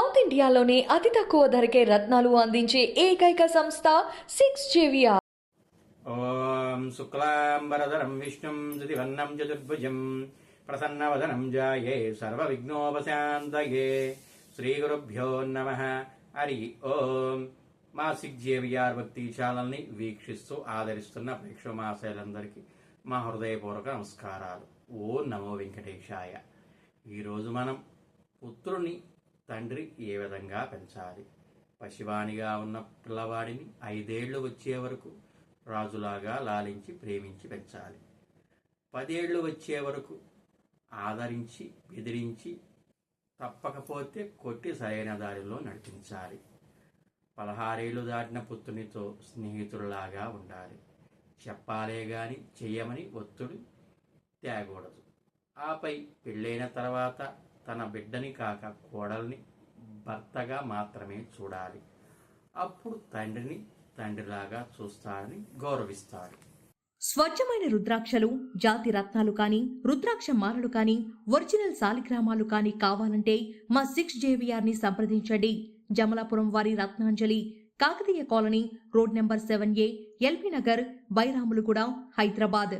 South ఇండియాలోనే అతి తక్కువ ధరకే రత్నాలు అందించే ఏకైక సంస్థ సిక్స్ జేవియా ఓం శుక్లాంబరధరం విష్ణుం దివన్నం చతుర్భుజం ప్రసన్నవదనం జాయే శ్రీ గురుభ్యో నమ. హరి ఓం. మా సిక్ జేవిఆర్ భక్తి ఛానల్ని వీక్షిస్తూ ఆదరిస్తున్న ప్రేక్షమాశయులందరికీ మా హృదయపూర్వక నమస్కారాలు. ఓ నమో వెంకటేశాయ. ఈరోజు మనం పుత్రుని తండ్రి ఏ విధంగా పెంచాలి? పసివానిగా ఉన్న పిల్లవాడిని ఐదేళ్ళు వచ్చే వరకు రాజులాగా లాలించి ప్రేమించి పెంచాలి. పదేళ్ళు వచ్చే వరకు ఆదరించి బెదిరించి తప్పకపోతే కొట్టి సరైన దారిలో నడిపించాలి. పదహారేళ్ళు దాటిన పుత్రునితో స్నేహితుడిలాగా ఉండాలి. చెప్పాలే గాని చెయ్యమని ఒత్తిడి తేగూడదు. ఆపై పెళ్ళైన తర్వాత తన బిడ్డని కాక కోడల్ని భర్తగా మాత్రమే చూడాలి. అప్పుడు తండ్రిని తండ్రిలాగా చూస్తాడని గౌరవిస్తాడు స్వచ్ఛమైన రుద్రాక్షలు జాతి రత్నాలు కానీ రుద్రాక్ష మాలలు కానీ ఒరిజినల్ సాలిగ్రామాలు కానీ కావాలంటే మా సిక్స్ జేవిఆర్ని సంప్రదించండి. జమలాపురం వారి Ratnanjali Kakatiya colony road number seven A LB Nagar Bairamulguda Hyderabad.